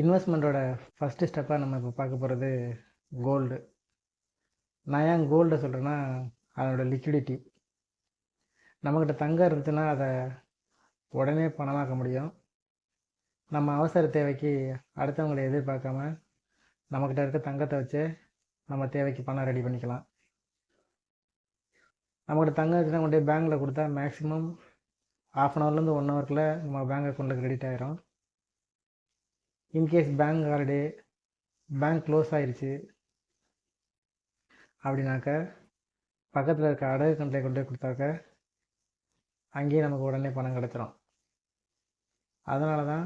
இன்வெஸ்ட்மெண்ட்டோட first ஸ்டெப்பாக நம்ம இப்போ பார்க்க போகிறது கோல்டு நான் ஏன் கோல்டை சொல்கிறேன்னா அதனோட லிக்விடிட்டி நம்மக்கிட்ட தங்கம் இருந்துச்சுன்னா அதை உடனே பணமாக்க முடியும். நம்ம அவசர தேவைக்கு அடுத்தவங்களை எதிர்பார்க்காம நம்மக்கிட்ட இருக்க தங்கத்தை வச்சு நம்ம தேவைக்கு பணம் ரெடி பண்ணிக்கலாம். நம்மக்கிட்ட தங்கம் இருந்துச்சுன்னா கொண்டு போய் பேங்க்கில் கொடுத்தா மேக்ஸிமம் ஆஃப் அன் ஹவர்லேருந்து ஒன் ஹவருக்குள்ளே நம்ம பேங்க் அக்கௌண்ட்டில் கிரெடிட் ஆகிரும் in case bank holiday bank close ஆயிடுச்சு அப்படின்னாக்க பக்கத்தில் இருக்க அடகு கண்டை கொண்டு போய் கொடுத்தாக்க அங்கேயே நமக்கு உடனே பணம் கிடச்சிரும். அதனால தான்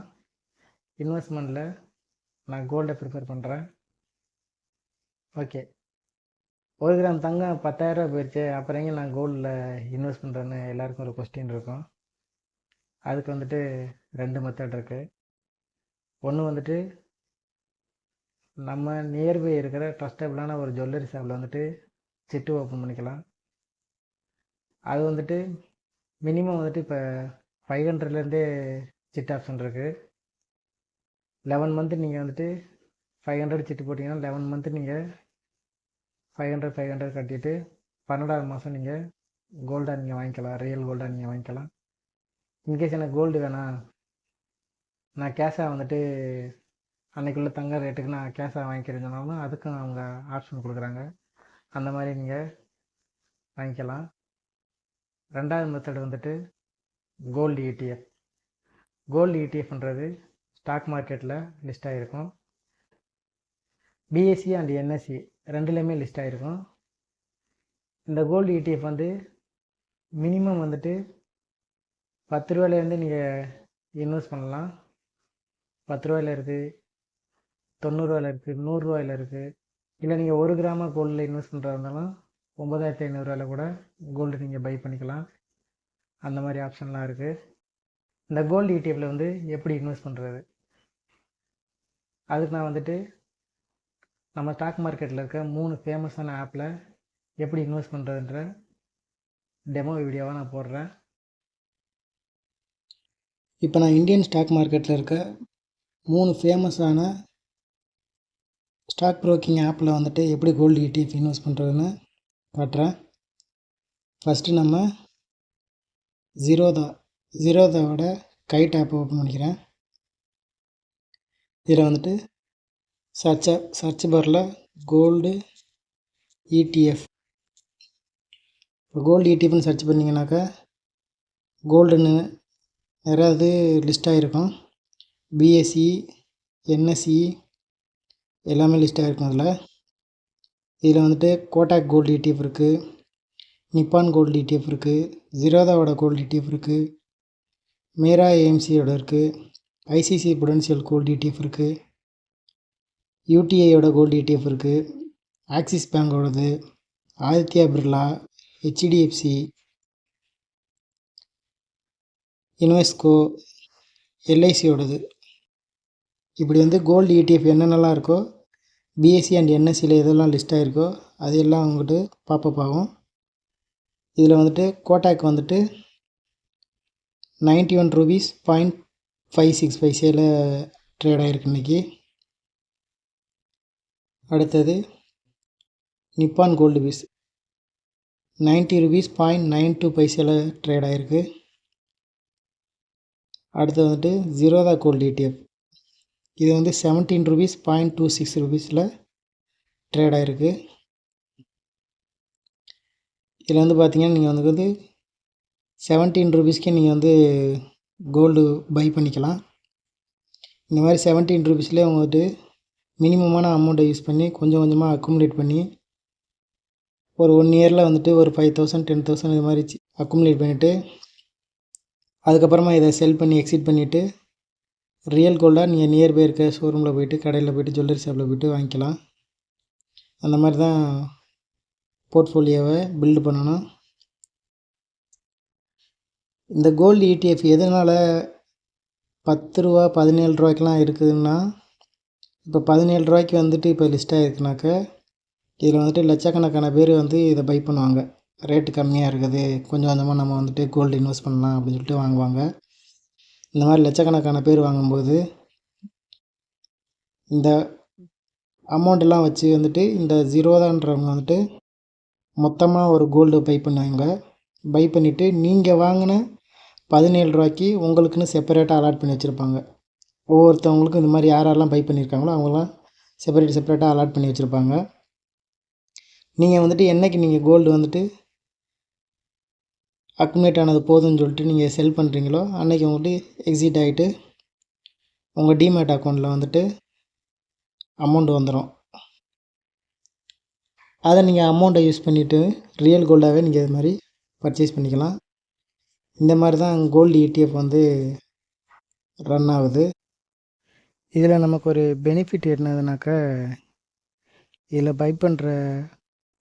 இன்வெஸ்ட்மெண்ட்டில் நான் கோல்டை ப்ரிஃபர் பண்ணுறேன் ஓகே ஒரு கிராம் தங்கம் பத்தாயிரரூபா போயிடுச்சு அப்புறம் எங்கே நான் கோல்டில் இன்வெஸ்ட் பண்ணுறேன்னு எல்லாருக்கும் ஒரு கொஸ்டின் இருக்கும். அதுக்கு வந்துட்டு ரெண்டு மெத்தட் இருக்குது ஒன்று வந்துட்டு நம்ம நியர்பை இருக்கிற ட்ரஸ்டபிளான ஒரு ஜுவல்லரி ஷாப்பில் வந்துட்டு சிட்டு ஓப்பன் பண்ணிக்கலாம். அது வந்துட்டு மினிமம் வந்துட்டு இப்போ ஃபைவ் ஹண்ட்ரட்லேருந்தே சிட் ஆப்ஷன் இருக்குது லெவன் மந்த்து நீங்கள் வந்துட்டு ஃபைவ் ஹண்ட்ரட் சிட்டு போட்டிங்கன்னா லெவன் மந்த்து நீங்கள் ஃபைவ் ஹண்ட்ரட் ஃபைவ் ஹண்ட்ரட் கட்டிட்டு பன்னெண்டாவது மாதம் நீங்கள் கோல்டாக நீங்கள் வாங்கிக்கலாம். ரியல் கோல்டாக நீங்கள் வாங்கிக்கலாம். இன்கேஸ் எனக்கு கோல்டு வேணாம் நான் கேஷாக வந்துட்டு அன்னைக்குள்ள தங்க ரேட்டுக்கு நான் கேஷாக வாங்கிக்கிறேன்னு சொன்னாலும் அதுக்கும் அவங்க ஆப்ஷன் கொடுக்குறாங்க. அந்த மாதிரி நீங்கள் வாங்கிக்கலாம். ரெண்டாவது மெத்தட் வந்துட்டு கோல்டு இடிஎஃப் கோல்டு இடிஎஃப்ன்றது ஸ்டாக் மார்க்கெட்டில் லிஸ்ட் ஆகிருக்கும் பிஎஸ்சி அண்ட் என்எஸ்சி ரெண்டுலேயுமே லிஸ்ட் ஆகிருக்கும் இந்த கோல்டு இடிஎஃப் வந்து மினிமம் வந்துட்டு பத்து ரூபாயிலேருந்து நீங்கள் இன்வெஸ்ட் பண்ணலாம். பத்து ரூபாயில் இருக்குது தொண்ணூறுரூவாயில் இருக்குது நூறுரூவாயில் இருக்குது இல்லை நீங்கள் ஒரு கிராம கோல்டில் இன்வெஸ்ட் பண்ணுறா இருந்தாலும் ஒம்பதாயிரத்தி ஐநூறுரூவாயில் கூட கோல்டு நீங்கள் பை பண்ணிக்கலாம். அந்த மாதிரி ஆப்ஷன்லாம் இருக்குது இந்த கோல்டு இடிஎஃப்பில் வந்து எப்படி இன்வெஸ்ட் பண்ணுறது அதுக்கு நான் வந்துட்டு நம்ம ஸ்டாக் மார்க்கெட்டில் இருக்க மூணு ஃபேமஸான ஆப்பில் எப்படி இன்வெஸ்ட் பண்ணுறதுன்ற டெமோ வீடியோவாக நான் போடுறேன். இப்போ நான் இந்தியன் ஸ்டாக் மார்க்கெட்டில் இருக்க மூணு ஃபேமஸான ஸ்டாக் ப்ரோக்கிங் ஆப்பில் வந்துட்டு எப்படி கோல்டு இடிஎஃப் இன்வெஸ்ட் பண்ணுறதுன்னு காட்டுறேன். ஃபஸ்ட்டு நம்ம ஜீரோதா ஜீரோதாவோட கைட் ஆப் ஓப்பன் பண்ணிக்கிறேன். இதில் வந்துட்டு சர்ச் சர்ச் பாரில் கோல்டு இடிஎஃப் இப்போ கோல்டு இடிஎஃப்னு சர்ச் பண்ணிங்கனாக்கா கோல்டுன்னு நிறையா இது லிஸ்ட்டாக இருக்கும் பிஎஸ்சி என்எஸ்சி எல்லாமே லிஸ்ட்டாக இருக்கும் அதில். இதில் வந்துட்டு கோட்டாக் கோல்டு இடிஎஃப் இருக்குது நிப்பான் கோல்டு இடிஎஃப் இருக்குது ஜீரோதாவோட கோல்டு இடிஎஃப் இருக்குது மேரா ஏஎம்சியோட இருக்குது ஐசிசி புடன்சியல் கோல்டு இடிஎஃப் இருக்குது யூடிஐயோட கோல்டு இடிஎஃப் இருக்குது ஆக்சிஸ் பேங்கோடது ஆதித்யா பிர்லா ஹெச்டிஎஃப்சி யுனெஸ்கோ எல்ஐசியோடது இப்படி வந்து கோல்டு இடிஎஃப் என்னென்னலாம் இருக்கோ பிஎஸ்சி அண்ட் என்எஸ்சியில் எதெல்லாம் லிஸ்ட் ஆகிருக்கோ அது எல்லாம் வந்துட்டு பாப்பப் ஆகும். இதில் வந்துட்டு கோட்டாக் வந்துட்டு ninety one rupees point five six பைசேல trade ஆகிருக்கு இன்றைக்கி அடுத்தது Nippon gold bees ninety rupees point nine two பைசேல trade ஆகிருக்கு அடுத்து வந்துட்டு ஜீரோதா கோல்டு இடிஎஃப் இது வந்து seventeen rupees point two six ருபீஸில் ட்ரேட் ஆகிருக்கு இதில் வந்து பார்த்தீங்கன்னா நீங்கள் வந்து செவன்டீன் ருபீஸ்க்கே நீங்கள் வந்து கோல்டு பை பண்ணிக்கலாம். இந்த மாதிரி செவன்டீன் ருபீஸ்லேயே வந்துட்டு மினிமமான அமௌண்ட்டை யூஸ் பண்ணி கொஞ்சம் கொஞ்சமாக அக்குமுலேட் பண்ணி ஒரு ஒன் இயரில் வந்துட்டு ஒரு ஃபைவ் தௌசண்ட் டென் தௌசண்ட் இது மாதிரி அக்குமுலேட் பண்ணிவிட்டு அதுக்கப்புறமா இதை செல் பண்ணி எக்ஸிட் பண்ணிவிட்டு ரியல் கோல்டாக நீங்கள் நியர்பை இருக்க ஷோரூமில் போயிட்டு கடையில் போயிட்டு ஜுவல்லரி ஷாப்பில் போயிட்டு வாங்கிக்கலாம். அந்த மாதிரி தான் போர்ட்ஃபோலியோவை பில்டு பண்ணணும். இந்த கோல்டு இடிஎஃப் எதனால் பத்து ரூபா பதினேழு ரூபாய்க்கெலாம் இருக்குதுன்னா இப்போ பதினேழு ரூபாய்க்கு வந்துட்டு இப்போ லிஸ்ட் ஆகிருக்குனாக்க இதில் வந்துட்டு லட்சக்கணக்கான பேர் வந்து இதை பை பண்ணுவாங்க. ரேட்டு கம்மியாக இருக்குது கொஞ்சம் கொஞ்சமாக நம்ம வந்துட்டு கோல்டு இன்வெஸ்ட் பண்ணலாம் அப்படின்னு சொல்லிட்டு வாங்குவாங்க. இந்த மாதிரி லட்சக்கணக்கான பேர் வாங்கும்போது இந்த அமௌண்ட்டெல்லாம் வச்சு வந்துட்டு இந்த ஜீரோதான்றவங்க வந்துட்டு மொத்தமாக ஒரு கோல்டு பை பண்ணுவாங்க. பை பண்ணிவிட்டு நீங்கள் வாங்கின பதினேழு ரூபாய்க்கு உங்களுக்குன்னு செப்பரேட்டாக அலாட் பண்ணி வச்சுருப்பாங்க. ஒவ்வொருத்தவங்களுக்கும் இந்த மாதிரி யார் யாரெல்லாம் பை பண்ணியிருக்காங்களோ அவங்களாம் செப்பரேட் செப்பரேட்டாக அலாட் பண்ணி வச்சுருப்பாங்க. நீங்கள் வந்துட்டு என்றைக்கு நீங்கள் கோல்டு வந்துட்டு அக்குமுலேட் ஆனது போதும்னு சொல்லிட்டு நீங்கள் செல் பண்ணுறீங்களோ அன்றைக்கி உங்கள்கிட்ட எக்ஸிட் ஆகிட்டு உங்கள் டிமேட் அக்கௌண்ட்டில் வந்துட்டு அமௌண்ட் வந்துடும் அதை நீங்கள் அமௌண்ட்டை யூஸ் பண்ணிவிட்டு ரியல் கோல்டாகவே நீங்கள் இது மாதிரி பர்ச்சேஸ் பண்ணிக்கலாம். இந்த மாதிரி தான் கோல்டு இடிஎஃப் வந்து ரன் ஆகுது. இதில் நமக்கு ஒரு பெனிஃபிட் என்னதுனாக்கா இதில் பை பண்ணுற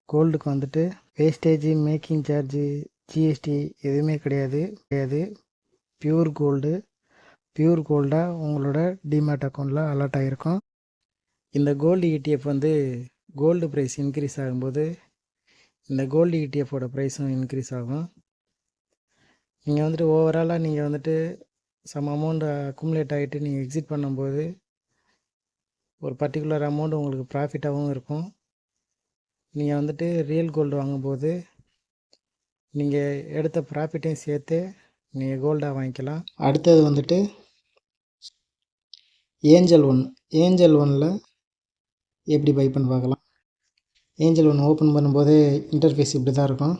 கோல்டுக்கு வந்துட்டு வேஸ்டேஜ் மேக்கிங் சார்ஜு ஜிஎஸ்டி எதுவுமே கிடையாது. கிடையாது. பியூர் கோல்டு பியூர் கோல்டாக உங்களோட டிமேட் அக்கௌண்ட்டில் அலர்ட் ஆகிருக்கும் இந்த கோல்டு இடிஎஃப் வந்து கோல்டு ப்ரைஸ் இன்க்ரீஸ் ஆகும்போது இந்த கோல்டு இடிஎஃபோட ப்ரைஸும் இன்க்ரீஸ் ஆகும். நீங்கள் வந்துட்டு ஓவராலாக நீங்கள் வந்துட்டு சம் அமௌண்ட் அக்குமுலேட் ஆகிட்டு நீங்கள் எக்ஸிட் பண்ணும்போது ஒரு பர்டிகுலர் அமௌண்ட் உங்களுக்கு ப்ராஃபிட்டாகவும் இருக்கும். நீங்கள் வந்துட்டு ரியல் கோல்டு வாங்கும்போது நீங்கள் எடுத்த ப்ராஃபிட்டையும் சேர்த்து நீங்கள் கோல்டாக வாங்கிக்கலாம். அடுத்தது வந்துட்டு ஏஞ்சல் ஒன் ஏஞ்சல் ஒனில் எப்படி பை பண்ணி பார்க்கலாம்? ஏஞ்சல் ஒன் ஓப்பன் பண்ணும்போதே இன்டர்ஃபேஸ் இப்படி தான் இருக்கும்.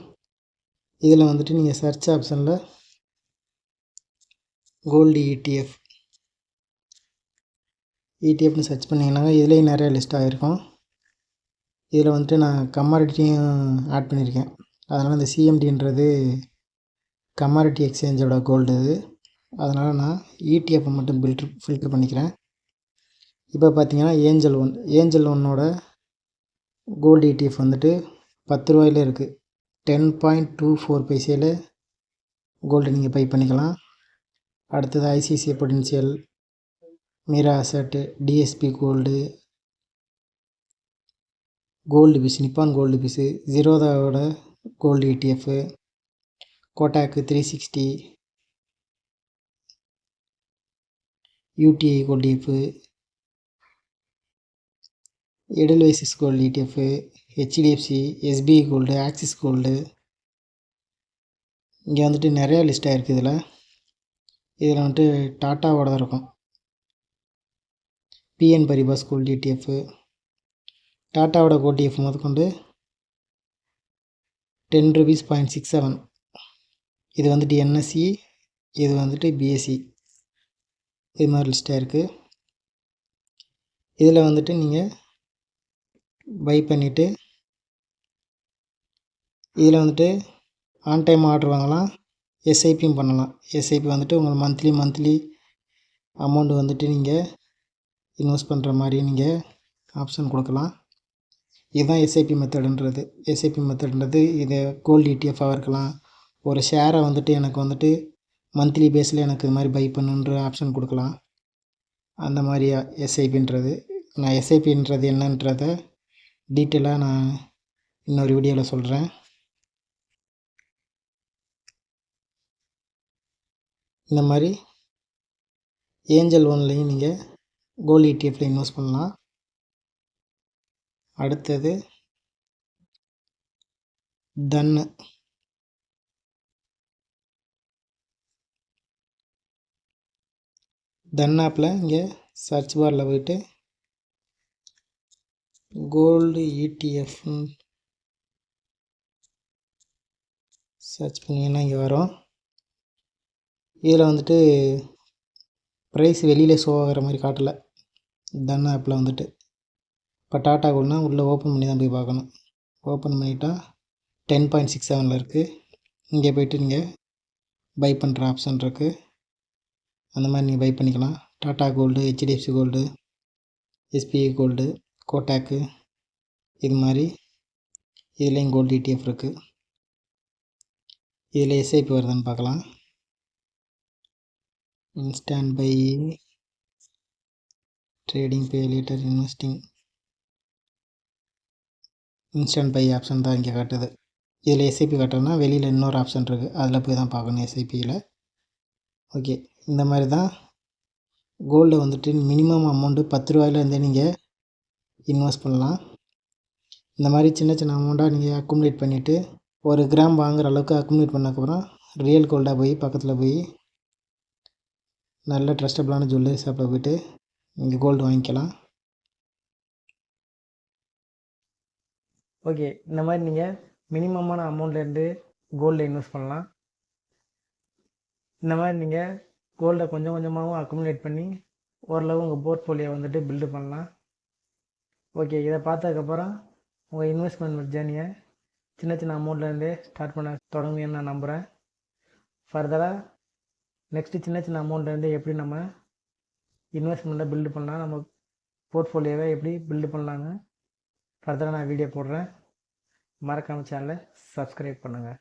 இதில் வந்துட்டு நீங்கள் சர்ச் ஆப்ஷனில் கோல்டு இடிஎஃப் இடிஎஃப்னு சர்ச் பண்ணிங்கன்னா இதுலேயும் நிறையா லிஸ்ட் ஆகிருக்கும் இதில் வந்துட்டு நான் கமாடிட்டியும் ஆட் பண்ணியிருக்கேன். அதனால் இந்த சிஎம்டின்றது கமாடிட்டி எக்ஸ்சேஞ்சோட கோல்டு இது. அதனால் நான் இடிஎஃப் மட்டும் ஃபில்ட்ரு ஃபில்ட்ரு பண்ணிக்கிறேன். இப்போ பார்த்தீங்கன்னா ஏஞ்சல் ஒன் ஏஞ்சல் ஒன்னோட கோல்டு இடிஎஃப் வந்துட்டு பத்து ரூபாயில் இருக்குது டென் பாயிண்ட் டூ ஃபோர் பைசையில் கோல்டு நீங்கள் பை பண்ணிக்கலாம். அடுத்தது ICICI potential Mirae asset DSP gold gold bees Nippon gold bees ஜீரோதாவோட gold ETF Kotak three sixty UTI gold ETF Edelweiss gold ETF HDFC SBI gold Axis gold இங்கே வந்துட்டு நிறையா list ஆகிருக்கு இதில். இதில் வந்துட்டு டாட்டாவோட தான் இருக்கும். பிஎன் பரிபாஸ் கோல்டு இடிஎஃப் டாட்டாவோட கோல்டிஎஃப் முதற்கொண்டு ten rupees point six seven. இது வந்துட்டு என்எஸ்சி இது வந்துட்டு பிஎஸ்சி இது மாதிரி லிஸ்ட்டாக இருக்குது இதில் வந்துட்டு நீங்கள் பை பண்ணிவிட்டு இதில் வந்துட்டு ஆன் டைம் ஆர்டர் வாங்கலாம். எஸ்ஐபியும் பண்ணலாம். எஸ்ஐபி வந்துட்டு உங்கள் மந்த்லி மந்த்லி அமௌண்ட் வந்துட்டு நீங்கள் இன்வெஸ்ட் பண்ணுற மாதிரி நீங்கள் ஆப்ஷன் கொடுக்கலாம். இதுதான் எஸ்ஐபி மெத்தடுன்றது எஸ்ஐபி மெத்தடுன்றது இது கோல்டு இடிஎஃபாக இருக்கலாம். ஒரு ஷேரை வந்துட்டு எனக்கு வந்துட்டு மந்த்லி பேஸில் எனக்கு இது மாதிரி பை பண்ணுன்ற ஆப்ஷன் கொடுக்கலாம். அந்த மாதிரி எஸ்ஐபின்றது நான் எஸ்ஐபின்றது என்னன்றத டீட்டெயிலாக நான் இன்னொரு வீடியோவில் சொல்கிறேன் இந்த மாதிரி ஏஞ்சல் ஒன்லையும் நீங்கள் கோல்டு இடிஎஃப்பில் இன்வெஸ்ட் பண்ணலாம். அடுத்தது தன்னு தன் ஆப்பில் இங்கே சர்ச் பாரில் போயிட்டு கோல்டு இடிஎஃப்னு சர்ச் பண்ணிங்கன்னா இங்கே வரும். இதில் வந்துட்டு ப்ரைஸ் வெளியில் ஷோ ஆகிற மாதிரி காட்டலை. தன் ஆப்பில் வந்துட்டு. இப்போ டாட்டா கோல்னா உள்ளே ஓப்பன் பண்ணி தான் போய் பார்க்கணும். ஓப்பன் பண்ணிட்டா டென் பாயிண்ட் சிக்ஸ் செவனில் இருக்குது இங்கே போய்ட்டு நீங்கள் பை பண்ணுற ஆப்ஷன் இருக்குது அந்த மாதிரி நீங்கள் பை பண்ணிக்கலாம். Tata gold HDFC gold SBI gold Kotak இது மாதிரி இதுலேயும் கோல்டு இடிஎஃப் இருக்குது இதில் எஸ்ஐபி வருதான்னு பார்க்கலாம். Instant buy trading pay later investing instant buy option தான் இங்கே காட்டுது. இதில் எஸ்ஐபி காட்டுறதுனா வெளியில் இன்னொரு ஆப்ஷன் இருக்குது அதில் போய் தான் பார்க்கணும் எஸ்ஐபியில் ஓகே இந்த மாதிரி தான் கோல்டை வந்துட்டு மினிமம் அமௌண்ட்டு பத்து ரூபாயிலேருந்தே நீங்கள் இன்வெஸ்ட் பண்ணலாம். இந்த மாதிரி சின்ன சின்ன அமௌண்ட்டாக நீங்கள் அக்குமுலேட் பண்ணிவிட்டு ஒரு கிராம் வாங்குகிற அளவுக்கு அக்குமுலேட் பண்ணக்கப்புறம் ரியல் கோல்டாக போய் பக்கத்தில் போய் நல்ல ட்ரஸ்டபுளான ஜுவல்லரி ஷாப்பில் போய்ட்டு நீங்கள் கோல்டு வாங்கிக்கலாம். ஓகே இந்த மாதிரி நீங்கள் மினிமமான அமௌண்ட்லேருந்து கோல்டில் இன்வெஸ்ட் பண்ணலாம். இந்த மாதிரி நீங்கள் கோல்டை கொஞ்சம் கொஞ்சமாகவும் அக்குமுலேட் பண்ணி ஓரளவு உங்கள் போர்ட்ஃபோலியோ வந்துட்டு பில்டு பண்ணலாம். ஓகே இதை பார்த்ததுக்கப்புறம் உங்கள் இன்வெஸ்ட்மெண்ட் ஜேர்னியை சின்ன சின்ன அமௌண்ட்லேருந்தே ஸ்டார்ட் பண்ண தொடங்குவீங்கன்னு நான் நம்புகிறேன் ஃபர்தராக நெக்ஸ்ட்டு சின்ன சின்ன அமௌண்ட்லேருந்து எப்படி நம்ம இன்வெஸ்ட்மெண்ட்டை பில்டு பண்ணலாம் நம்ம போர்ட்ஃபோலியோவை எப்படி பில்டு பண்ணலான்னு ஃபர்தராக நான் வீடியோ போடுறேன். மறக்காமல் சேனலை சப்ஸ்கிரைப் பண்ணுங்கள்